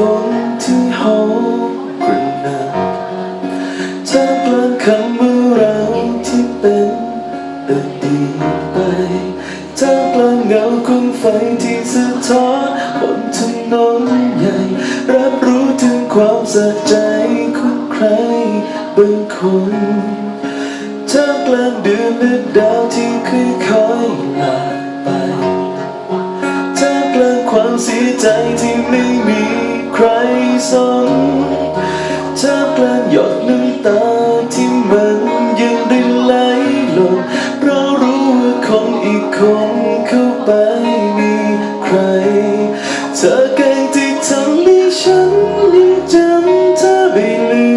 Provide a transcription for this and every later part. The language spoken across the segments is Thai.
ฝนที่โหมกระหน่ำท่ามกลางคำเมื่อเราที่เป็นอดีตไปท่ามกลางเงาของไฟที่สะท้อนบนถนนใหญ่ รับรู้ถึงความสะใจของใครบางคนท่ามกลางเดือนและดาวที่ค่อยๆลาไป สียใจที่ไม่มีใครสนท่ามกลางหยดน้ำตาที่มันยังได้ไหลลงเรารู้ว่าคนอีกคนเข้าไปมีใคร เธอเก่งที่ทำให้ฉันยังจำเธอไม่ลื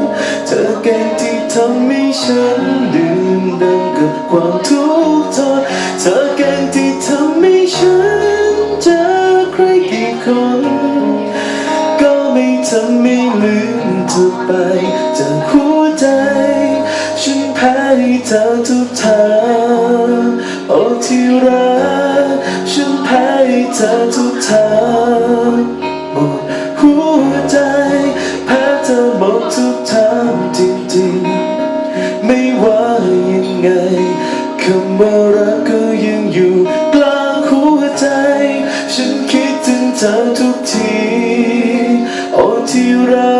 มเธอเก่งที่ทำให้ฉันดื่มด่ำกับความทุกข์ เธอทุกทางโอ้ที่รักฉันแพ้ให้เธอทุกทางหมดหัวใจแพ้เธอหมดทุกทางจริงๆ ไม่ว่ายังไงคำว่ารักก็ยังอยู่กลางหัวใจ ฉันคิดถึงเธอทุกที โอ้ที่รัก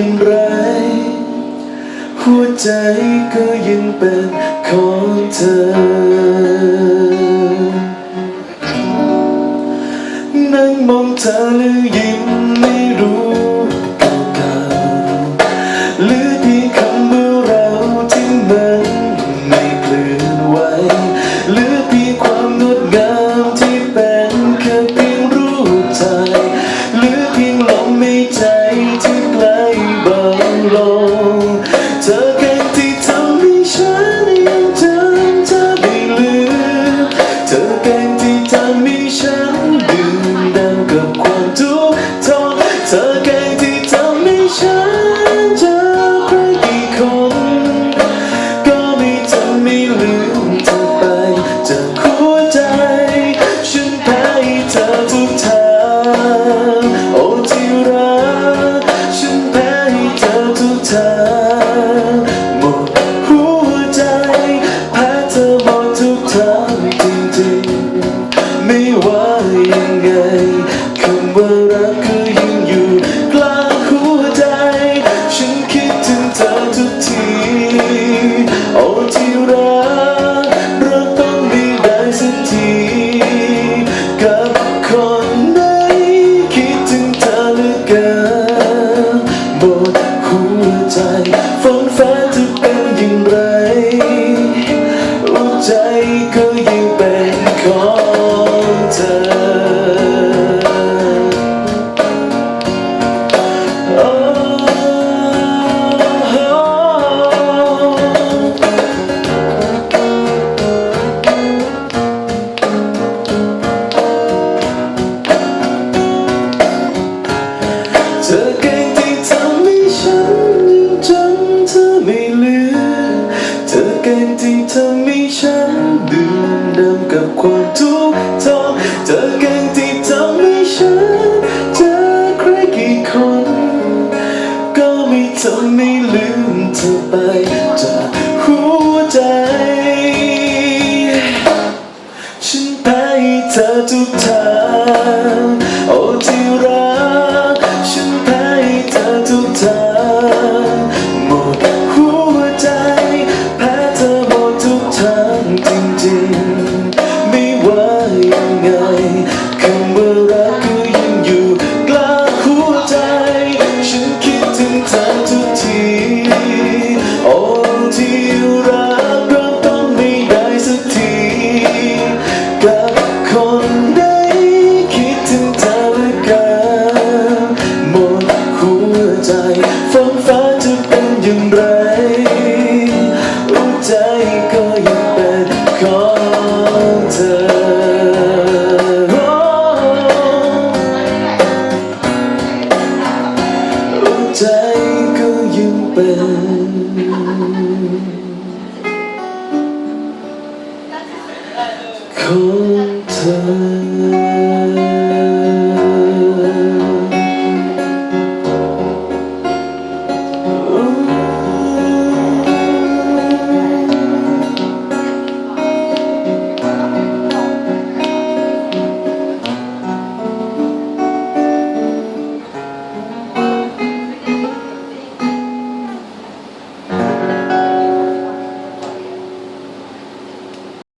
อย่างไร หัวใจก็ยังเป็นของเธอ ทำให้ลืมเธอไปจากหัวใจ ฉันแพ้เธอทุกทาง ข